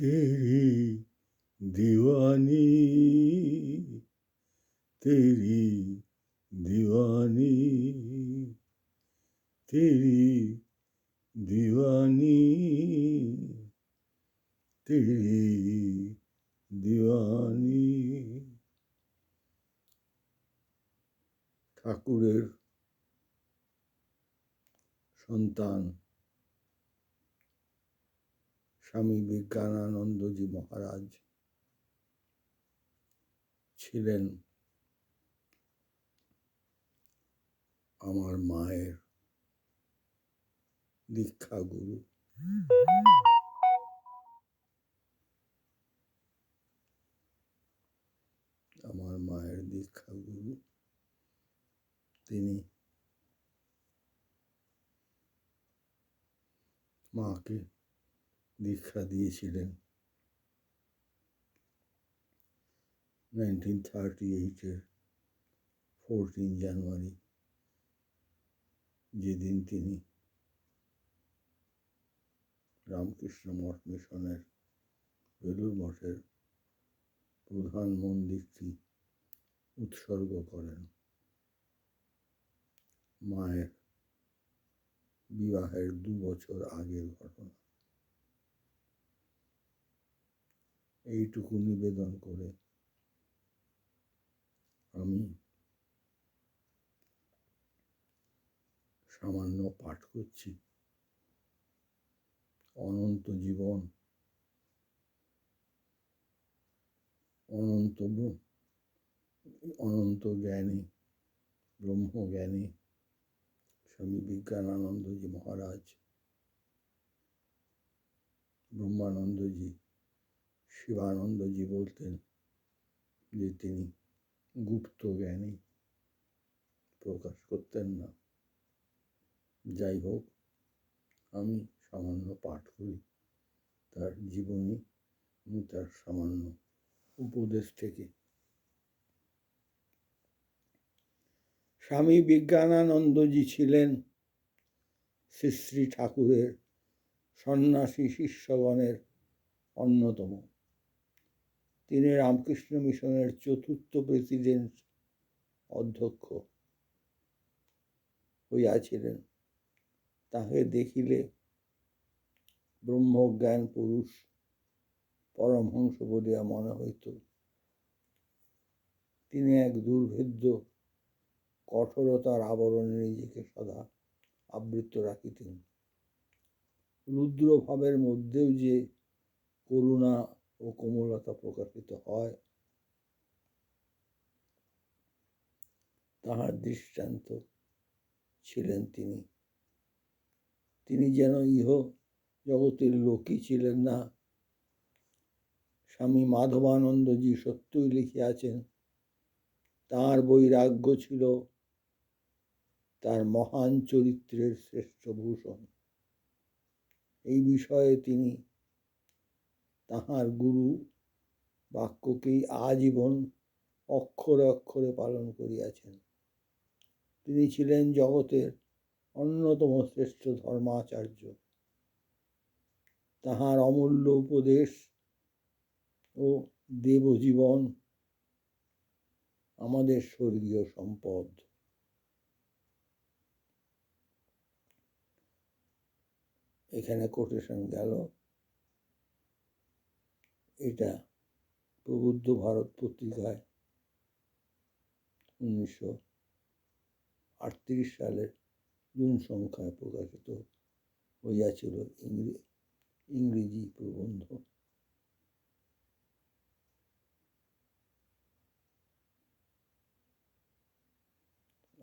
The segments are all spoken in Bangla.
তেরি দিওয়ানি তেরি দিওয়ানি তেরি দিওয়ানি তেরি দিওয়ানি ঠাকুরের সন্তান স্বামী বিজ্ঞানানন্দজি মহারাজ ছিলেন আমার মায়ের দীক্ষা গুরু আমার মায়ের দীক্ষা গুরু তিনি মাকে দীক্ষা দিয়েছিলেন। নাইনটিন থার্টি এইটের ফোরটিন জানুয়ারি যেদিন তিনি রামকৃষ্ণ মঠ মিশনের বেলুর মঠের প্রধান মন্দিরটি উৎসর্গ করেন। মায়ের বিবাহের দু বছর আগের ঘটনা। এইটুকু নিবেদন করে আমি সামান্য পাঠ করছি। অনন্ত জীবন, অনন্ত অনন্ত জ্ঞানী, ব্রহ্মজ্ঞানী স্বামী বিজ্ঞানানন্দজি মহারাজ, ব্রহ্মানন্দজি শিবানন্দজি বলতেন যে তিনি গুপ্ত জ্ঞানী, প্রকাশ করতেন না। যাই হোক, আমি সামান্য পাঠ করি। তার জীবনী তার সামান্য উপদেশ থেকে। স্বামী বিজ্ঞানানন্দজি ছিলেন শ্রী শ্রী ঠাকুরের সন্ন্যাসী শিষ্যগণের অন্যতম। তিনি রামকৃষ্ণ মিশনের চতুর্থ প্রেসিডেন্ট অধ্যক্ষ হইয়াছিলেন। তাহে দেখিলে ব্রহ্মজ্ঞান পুরুষ পরমহংস বলিয়া মনে হইত। তিনি এক দুর্ভেদ্য, কঠোরতার আবরণে নিজেকে সদা আবৃত রাখিতেন। রুদ্রভাবের মধ্যেও যে করুণা ও কোমলতা প্রকাশিত হয়। তাহার দৃষ্টান্ত ছিলেন তিনি। তিনি যেন ইহ জগতের লোকই ছিলেন না। স্বামী মাধবানন্দজি সত্যই লিখিয়াছেন, তাঁর বৈরাগ্য ছিল তার মহান চরিত্রের শ্রেষ্ঠ ভূষণ। এই বিষয়ে তিনি তাহার গুরু বাক্যকেই আজীবন অক্ষরে অক্ষরে পালন করিয়াছেন। তিনি ছিলেন জগতের অন্যতম শ্রেষ্ঠ ধর্মাচার্য। তাহার অমূল্য উপদেশ ও দেবজীবন আমাদের স্বর্গীয় সম্পদ। এখানে কোটেশন গেল। এটা প্রবুদ্ধ ভারত পত্রিকায় উনিশশো আটত্রিশ সালের জুন সংখ্যায় প্রকাশিত হইয়াছিল ইংরে- ইংরেজি প্রবন্ধ।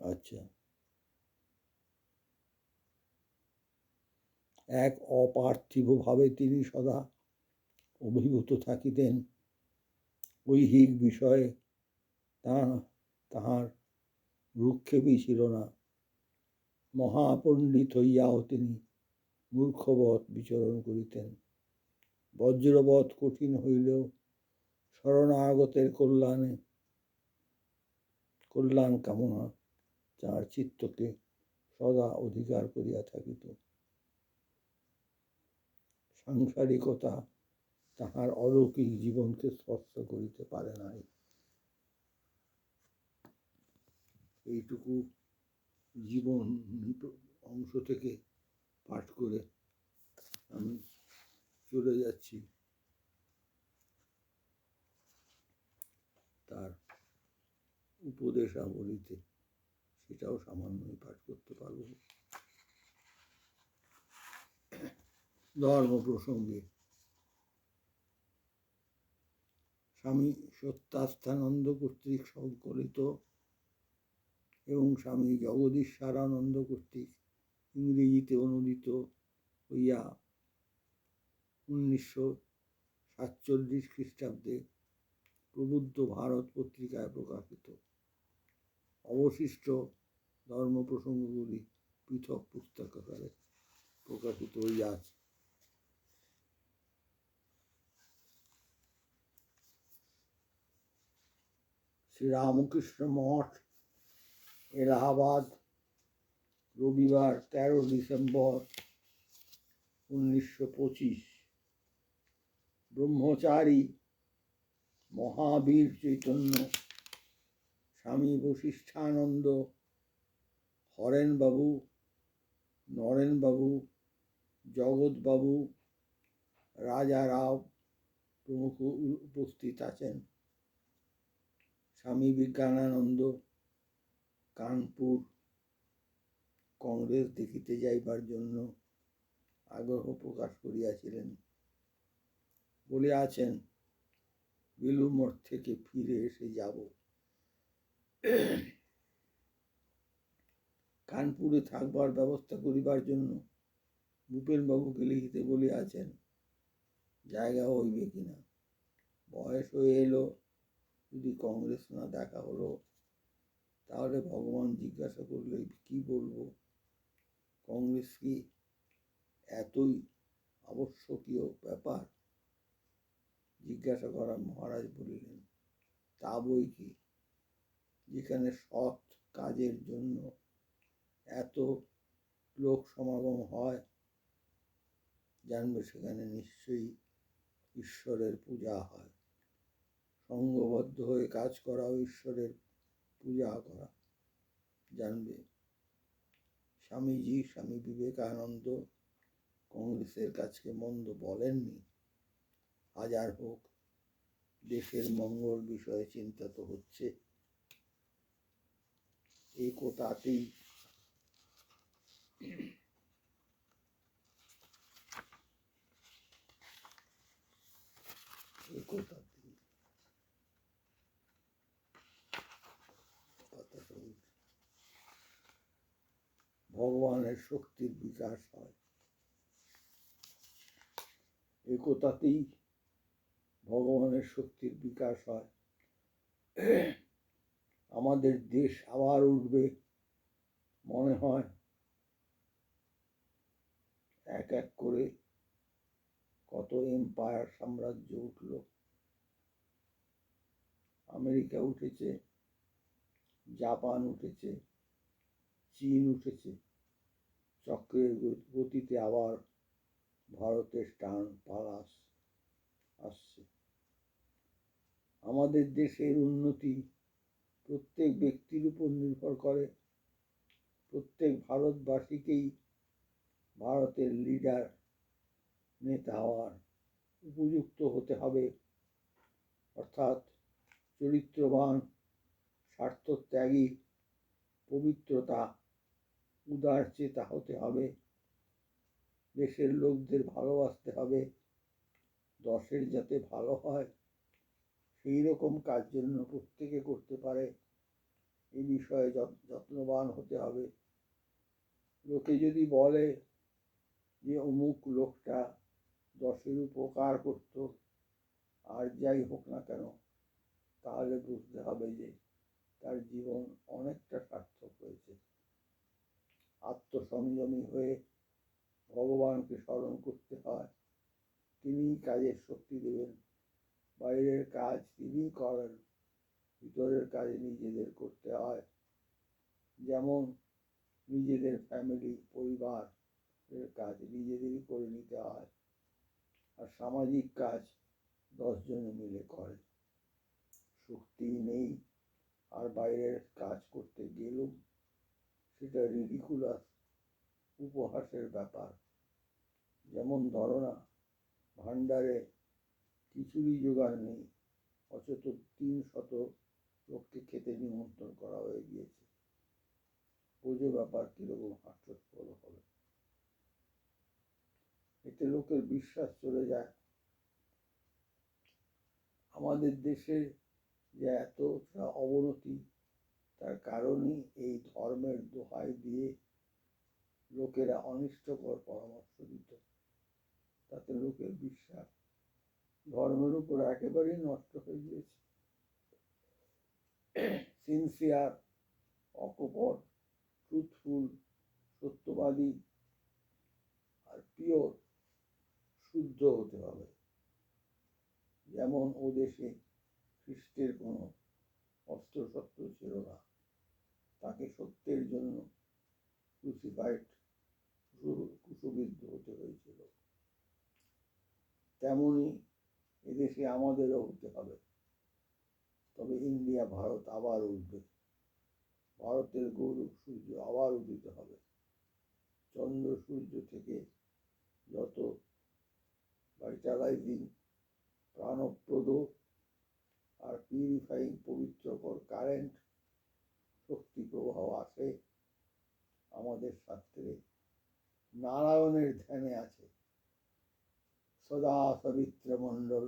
আচ্ছা। এক অপার্থিবভাবে তিনি সদা অভিভূত থাকিতেন। ঐহিক বিষয়ে তা তাহার ভ্রুক্ষেপই ছিল না। মহাপণ্ডিত হইয়াও তিনি মূর্খবৎ বিচরণ করিতেন। বজ্রবৎ কঠিন হইলেও শরণাগতের কল্যাণে, কল্যাণ কামনা তার চিত্তকে সদা অধিকার করিয়া থাকিত। সাংসারিকতা তাহার অলৌকিক জীবনকে স্পর্শ করিতে পারে নাই। এইটুকু জীবন অংশ থেকে পাঠ করে আমি চলে যাচ্ছি। তার উপদেশাবলিতে সেটাও সামান্যই পাঠ করতে পারব। ধর্ম প্রসঙ্গে স্বামী সত্যাস্থানন্দ কর্তৃক সংকলিত এবং স্বামী জগদীশ্বরানন্দ কর্তৃক ইংরেজিতে অনুদিত হইয়া উনিশশো সাতচল্লিশ খ্রিস্টাব্দে প্রবুদ্ধ ভারত পত্রিকায় প্রকাশিত। অবশিষ্ট ধর্ম প্রসঙ্গগুলি পৃথক পুস্তক আকারে প্রকাশিত হইয়াছে। শ্রীরামকৃষ্ণ মঠ, এলাহাবাদ, রবিবার তেরো ডিসেম্বর উনিশশো পঁচিশ। ব্রহ্মচারী মহাবীর চৈতন্য, স্বামী বশিষ্ঠানন্দ, হরেনবাবু, নরেনবাবু, জগৎবাবু রাজা রাও প্রমুখ উপস্থিত আছেন। স্বামী বিজ্ঞানানন্দ কানপুর কংগ্রেস দেখিতে যাইবার জন্য আগ্রহ প্রকাশ করিয়াছিলেন। বলিয়াছেন বেলুমঠ থেকে ফিরে এসে যাব। কানপুরে থাকবার ব্যবস্থা করিবার জন্য ভূপেনবাবুকে লিখিতে বলিয়াছেন, জায়গা হইবে কিনা? বয়স হয়ে এলো যদি কংগ্রেস না দেখা হলো, তাহলে ভগবান জিজ্ঞাসা করলে কি বলব? কংগ্রেস কি এতই আবশ্যকীয় ব্যাপার? জিজ্ঞাসা করা মহারাজ বলিলেন, তা বই কি? যেখানে সৎ কাজের জন্য এত লোক সমাগম হয়, জানবে সেখানে নিশ্চয়ই ঈশ্বরের পূজা হয়। সঙ্গবদ্ধ হয়ে কাজ করাও ঈশ্বরের পূজা করা। জানবে? স্বামীজি, স্বামী বিবেকানন্দ কংগ্রেসের কাছকে মন্দ বলেননি। হাজার হোক, দেশের মঙ্গল বিষয়ে চিন্তা তো হচ্ছে। একতাতেই একতাতেই কথা সবুজ। ভগবানের শক্তির বিকাশ হয়। একতাতেই ভগবানের শক্তির বিকাশ হয়। আমাদের দেশ আবার উঠবে, মনে হয়। এক এক করে কত এম্পায়ার সাম্রাজ্য উঠল। আমেরিকা উঠেছে, জাপান উঠেছে, চীন উঠেছে। চক্রের গতিতে আবার ভারতের টান পালাস আসছে। আমাদের দেশের উন্নতি প্রত্যেক ব্যক্তির উপর নির্ভর করে। প্রত্যেক ভারতবাসীকেই ভারতের লিডার নেতা হওয়ার উপযুক্ত হতে হবে। অর্থাৎ চরিত্রবান, স্বার্থত্যাগী, পবিত্রতা উদার চেতা হতে হবে। দেশের লোকদের ভালোবাসতে হবে। দশের যাতে ভালো হয়, সেই রকম কাজ জন্য প্রত্যেকে করতে পারে। এই বিষয়ে যত- যত্নবান হতে হবে। লোকে যদি বলে যে, অমুক লোকটা দশের উপকার করত, আর যাই হোক না কেন, তাহলে বুঝতে হবে যে, তার জীবন অনেকটা সার্থক হয়েছে। আত্মসংযমী হয়ে ভগবানকে স্মরণ করতে হয়। তিনি কাজের শক্তি দেবেন। বাইরের কাজ তিনি করেন, ভিতরের কাজ নিজেদের করতে হয়। যেমন নিজেদের ফ্যামিলি পরিবার এর কাজ নিজেদেরই করে নিতে হয় আর সামাজিক কাজ দশজনে মিলে করে। শক্তি নেই আর বাইরের কাজ করতে গেলেও সেটা রিডিকুলাস উপহাসের ব্যাপার। যেমন ধরো না, ভাণ্ডারে কিছুরই জোগাড় নেই, অথচ তিন শত লোককে খেতে নিমন্ত্রণ করা হয়ে গিয়েছে। বোঝো ব্যাপার কীরকম হাস্যস্পদ হবে। এতে লোকের বিশ্বাস চলে যায়। আমাদের দেশে যে এতটা অবনতি তার কারণই এই ধর্মের দোহাই দিয়ে লোকেরা অনিষ্টকর পরামর্শ দিত। তাতে লোকের বিশ্বাস ধর্মের উপর একেবারেই নষ্ট হয়ে গিয়েছে। সিনসিয়ার অকপট ট্রুথফুল সত্যবাদী আর পিওর শুদ্ধ হতে হবে। যেমন ও দেশে খ্রিস্টের কোনো অস্ত্র অস্ত্রশস্ত্র ছিল না। তাকে সত্যের জন্য ক্রুসিফাইড কুশবিদ্ধ হতে হয়েছিল। তেমনি এদেশে আমাদেরও হতে হবে। তবে ইন্ডিয়া, ভারত আবার উঠবে। ভারতের গৌরব সূর্য আবার উদিত হবে। চন্দ্র সূর্য থেকে যত ভাইটালাইজিং প্রাণপ্রদ আর পিউরিফাইং পবিত্রকর কারেন্ট শক্তি প্রবাহ আসে আমাদের শাস্ত্রে নারায়ণের ধ্যানে আছে। সদা সবিত্র মণ্ডল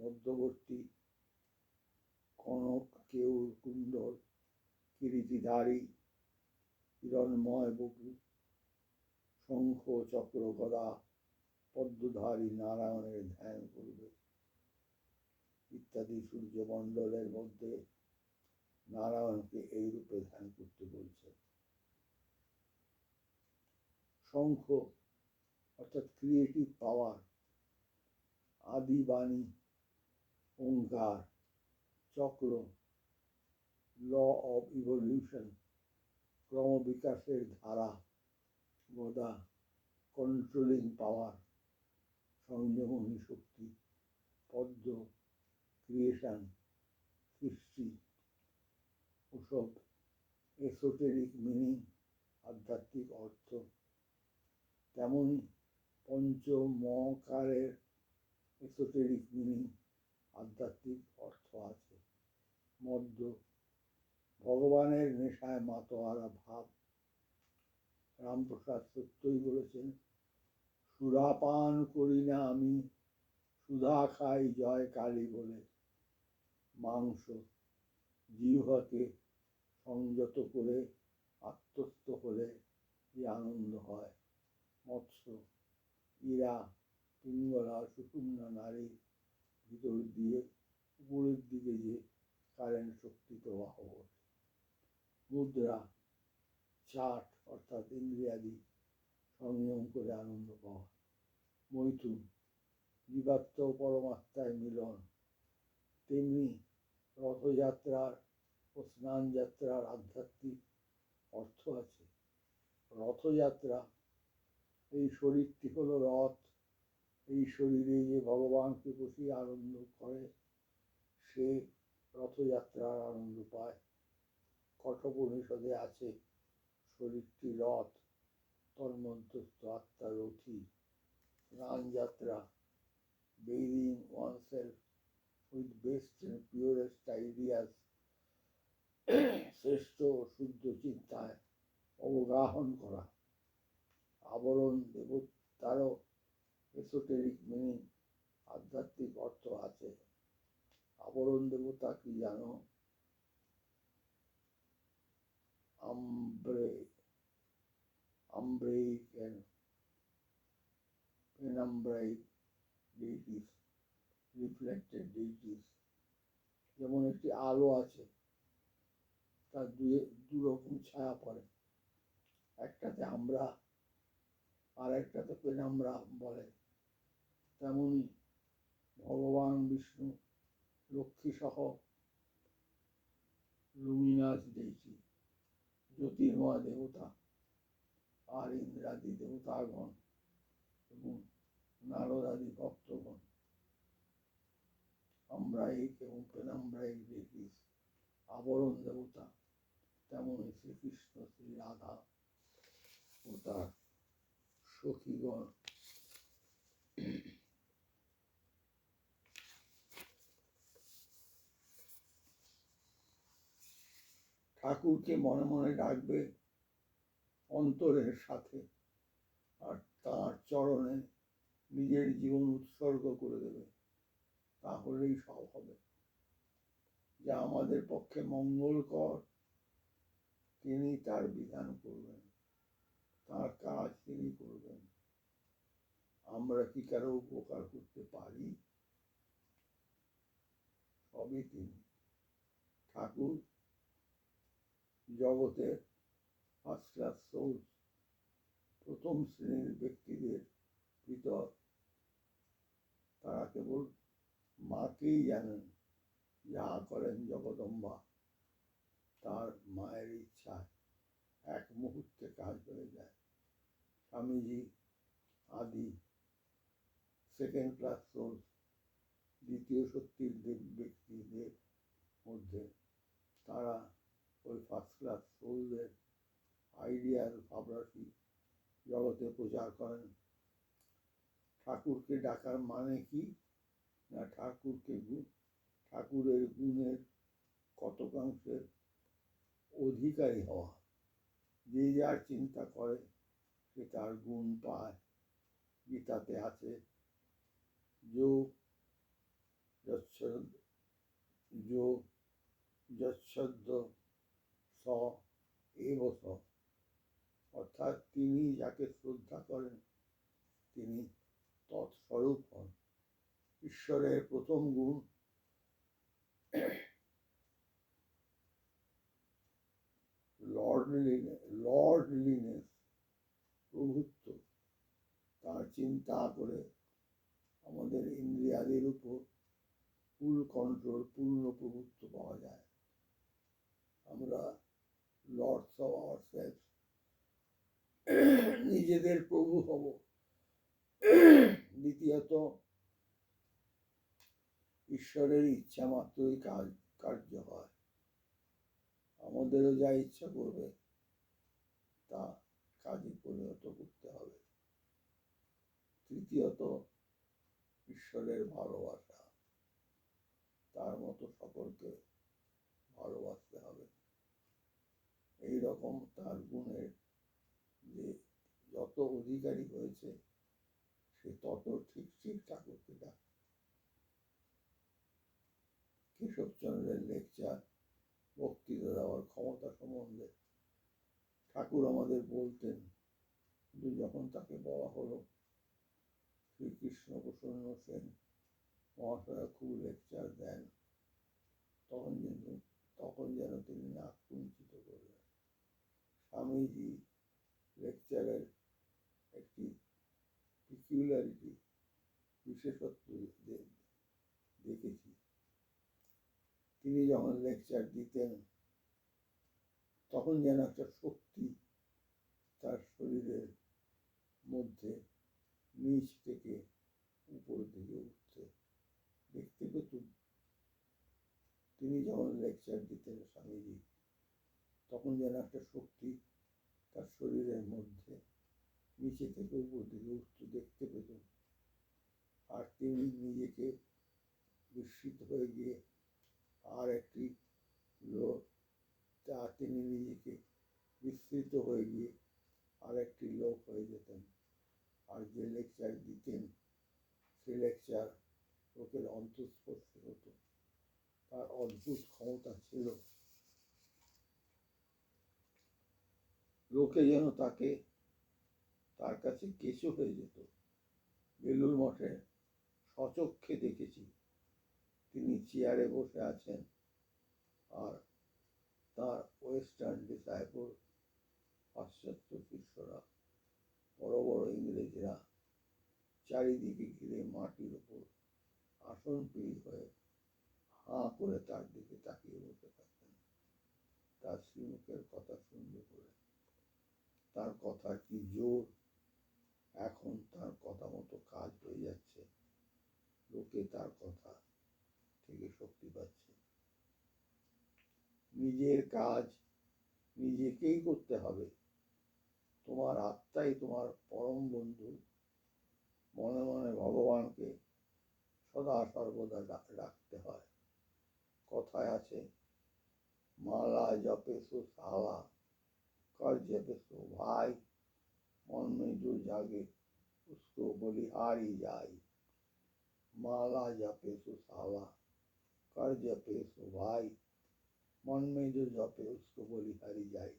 মধ্যবর্তী কনক, কেউর কুণ্ডল কিরিটিধারী হিরণময় বপু শঙ্খ, চক্র, গদা, পদ্মধারী নারায়ণের ধ্যান করবে। ইত্যাদি সূর্যমণ্ডলের মধ্যে নারায়ণকে এই রূপে ধ্যান করতে বলছে শঙ্খ, অর্থাৎ ক্রিয়েটিভ পাওয়ার আদি বাণী ওঙ্কার চক্র ল অফ ইভলিউশন ক্রমবিকাশের ধারা, গদা কন্ট্রোলিং পাওয়ার সংযমনী শক্তি, পদ্ম ক্রিয়েশন সৃষ্টি ওসব এসোটেরিক মিনিং আধ্যাত্মিক অর্থ। তেমনই পঞ্চমকারের এসোটেরিক মিনিং আধ্যাত্মিক অর্থ আছে। মধ্য, ভগবানের নেশায় মাতোয়ারা ভাব। রামপ্রসাদ সত্যই বলেছেন সুরাপান করি না আমি, সুধা খাই জয় কালী বলে। মাংস, জিহ্বাকে সংযত করে, আত্মস্থ হলে যে আনন্দ হয়। মৎস্য, ইরা পিঙ্গলা সুষুম্না নারী ভিতর দিয়ে উপরের দিকে যে কারেন্ট শক্তি প্রবাহ মুদ্রা, চাট অর্থাৎ ইন্দ্রিয়াদি সংযম করে আনন্দ পাওয়া। মৈথুন, জীবাত্ম পরমাত্মায় মিলন। তেমনি রথযাত্রার ও স্নান যাত্রার আধ্যাত্মিক অর্থ আছে। রথযাত্রা, এই শরীরটি হলো রথ। এই শরীরে যে ভগবানকে বসিয়ে আনন্দ করে, সে রথযাত্রার আনন্দ পায়। কঠোপনিষদে আছে, শরীরটি রথ, তন্মধ্যস্থ আত্মা রথী। স্নান যাত্রা bathing oneself with best and purest ideas শ্রেষ্ঠ শুদ্ধ চিন্তায় অবগাহন করা। আবরণ দেবতারও এসোটেরিক মিনিং আধ্যাত্মিক অর্থ আছে। আবরণ দেবতা কি জানো? আমব্রে deities, reflected deities. যেমন একটি আলো আছে তার দু রকম ছায়া পড়ে। একটাতে আমরা, আর একটাতে পেনাম্রা বলে। তেমনি ভগবান, বিষ্ণু লক্ষ্মী সহ লুমিনাস ডেইটি জ্যোতির্ময় দেবতা আর ইন্দ্রাদি দেবতাগণ এবং নারদাদি ভক্তগণ। সামরাইক এবং পেনাম্ব্রাইক ব্রিটিশ আবরণ দেবতা। তেমনই শ্রীকৃষ্ণ শ্রী রাধা ও তার সখীগণ ঠাকুরকে মনে মনে ডাকবে অন্তরের সাথে আর তার চরণে নিজের জীবন উৎসর্গ করে দেবে। তাহলেই সব হবে। যা আমাদের পক্ষে মঙ্গলকর তিনি তার বিধান করবেন, তার কাজ তিনি করবেন। আমরা কি কারও উপকার করতে পারি? সবই তিনি। ঠাকুর জগতের ফার্স্ট ক্লাস সোর্স প্রথম শ্রেণির ব্যক্তিদের ভিতর তারা কেবল মাকেই জানেন যা করেন জগদম্বা। তার মায়ের ইচ্ছায় এক মুহূর্তে কাজ হয়ে যায়। স্বামীজি আদি সেকেন্ড ক্লাস সোর্স দ্বিতীয় দেব- ব্যক্তিদের মধ্যে তারা ওই ফার্স্ট ক্লাস সোলদের আইডিয়াল ভাবরাশি জগতে প্রচার করেন। ঠাকুরকে ডাকার মানে কি? না ঠাকুরকে ঠাকুরের গুণের কতকাংশের অধিকারী হওয়া। যে যার চিন্তা করে, সে তার গুণ পায়। গীতাতে আছে যোগ যোগ যচ্ছদ্য স এব স। অর্থাৎ তিনি যাকে শ্রদ্ধা করেন, তিনি তৎস্বরূপ হন। ঈশ্বরের প্রথম গুণ লর্ডলিনেস লর্ডলিনেস প্রভুত্ব। তার চিন্তা করে আমাদের ইন্দ্রিয়াদের উপর ফুল কন্ট্রোল পূর্ণ প্রভুত্ব পাওয়া যায়। আমরা লর্ডস অফ আওয়ার নিজেদের প্রভু হব। দ্বিতীয়ত, ঈশ্বরের ইচ্ছা মাত্রই কাজ, কার্য হয়। আমাদেরও যা ইচ্ছা করবে, তা কাজে পরিণত করতে হবে। তৃতীয়ত, ঈশ্বরের ভালোবাসা। তার মতো সকলকে ভালোবাসতে হবে। এই রকম তার গুণের যে যত অধিকারী হয়েছে, সে তত ঠিক ঠিক ঠাকুরকে ডাক। কেশবচন্দ্রের লেকচার বক্তৃতা দেওয়ার ক্ষমতা সম্বন্ধে ঠাকুর আমাদের বলতেন কিন্তু যখন তাকে বলা হলো, শ্রীকৃষ্ণ প্রসন্ন সেন, মহাশয় খুব লেকচার দেন, তখন যেন তখন যেন তিনি নাক কুঞ্চিত করলেন। স্বামীজি লেকচারের একটি পিকিউলারিটি বিশেষত্ব দেখেছি তিনি যখন লেকচার দিতেন, তখন যেন একটা শক্তি তার শরীরের মধ্যে নিচ থেকে উপর দিকে উঠতে। দেখতে পেতুম। তিনি যখন লেকচার দিতেন স্বামীজি, তখন যেন একটা শক্তি তার শরীরের মধ্যে নিচে থেকে উপর দিকে উঠতে দেখতে পেতুম। আর তিনি নিজেকে বিস্মিত হয়ে গিয়ে আর একটি লোক তা তিনি নিজেকে বিস্তৃত হয়ে গিয়ে আর একটি লোক হয়ে যেতেন। আর যে লেকচার দিতেন, সে লেকচার লোকের অন্তঃস্পর্শে হতো। তার অদ্ভুত ক্ষমতা ছিল। লোকে যেন তাকে, তার কাছে কেঁচো হয়ে যেত। বেলুর মঠে সচক্ষে দেখেছি। তিনি চেয়ারে বসে আছেন। আর তার ওয়েস্টার্ন ডিসাইপল পাশ্চাত্য শিষ্যরা, বড় বড় ইংরেজরা চারিদিকে ঘিরে মাটির উপর আসন পেয়ে হয়ে হাঁ করে তার দিকে তাকিয়ে বসে থাকতেন। তার শ্রীমুখের কথা শুনবে করে তার কথা কি জোর? এখন তার কথা মতো কাজ হয়ে যাচ্ছে। লোকে তার কথা থেকে শক্তি পাচ্ছে নিজের কাজ নিজেকেই করতে হবে তোমার আত্মাই তোমার পরম বন্ধু মনে মনে ভগবানকে সদা সর্বদা ডা- ডাকতে হয় কথায় আছে মালা জপে সো সালা कर जपे सो भाई मन में जो जागे उसको बलिहारी जाए माला जपे सो साला कर जपे सो भाई मन में जो जपे उसको बलिहारी जाए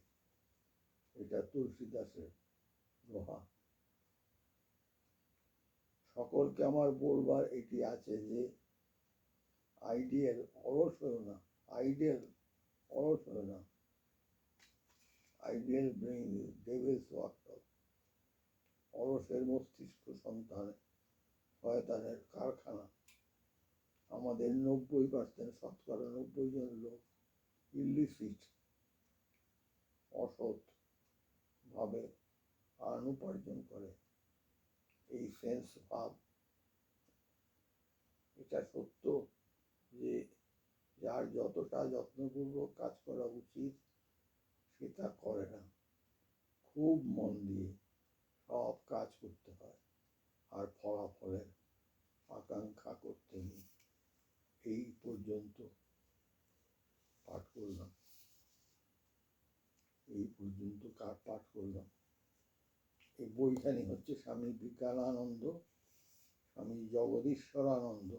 এটা তুলসীদাসের দোহা সকলকে আমার বলবার এটি আছে যে আইডিয়াল অলস হয়েও না আইডিয়াল অলস হয়েও না ideal brain is devil's workshop অলসের মস্তিষ্ক সন্তান শয়তানের কারখানা আমাদের নব্বই পার্সেন্ট শতকরা নব্বই জন লোক ইলিসিট অসৎ ভাবে আন উপার্জন করে। এই সেন্স ভাব, এটা সত্য যে যার যতটা যত্নপূর্বক কাজ করা উচিত, সে তা করে না। খুব মন দিয়ে সব কাজ করতে হয়, আর ফলাফলের আকাঙ্ক্ষা করতে নেই। এই পর্যন্ত পাঠ করলাম। এই পর্যন্ত কার পাঠ করলাম? এই বইখানি হচ্ছে স্বামী বিজ্ঞানানন্দ স্বামী জগদীশ্বরানন্দ।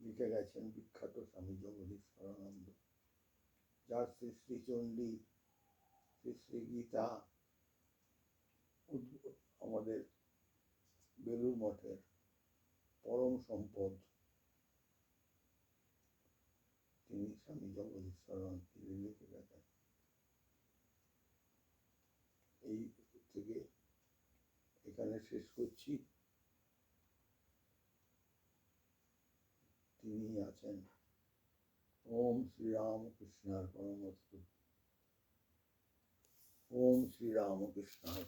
লিখে গেছেন বিখ্যাত স্বামী জগদীশ্বরানন্দ। যার শ্রী শ্রীচণ্ডী, শ্রী শ্রী গীতা আমাদের বেলুর মঠের পরম সম্পদ। তিনি স্বামী জগদীশ্বরানন্দ তিনি লিখে গেছেন এই থেকে এখানে শেষ করছি তিনি আছেন ওম শ্রীরামকৃষ্ণার পরমস্তু ওম শ্রীরামকৃষ্ণার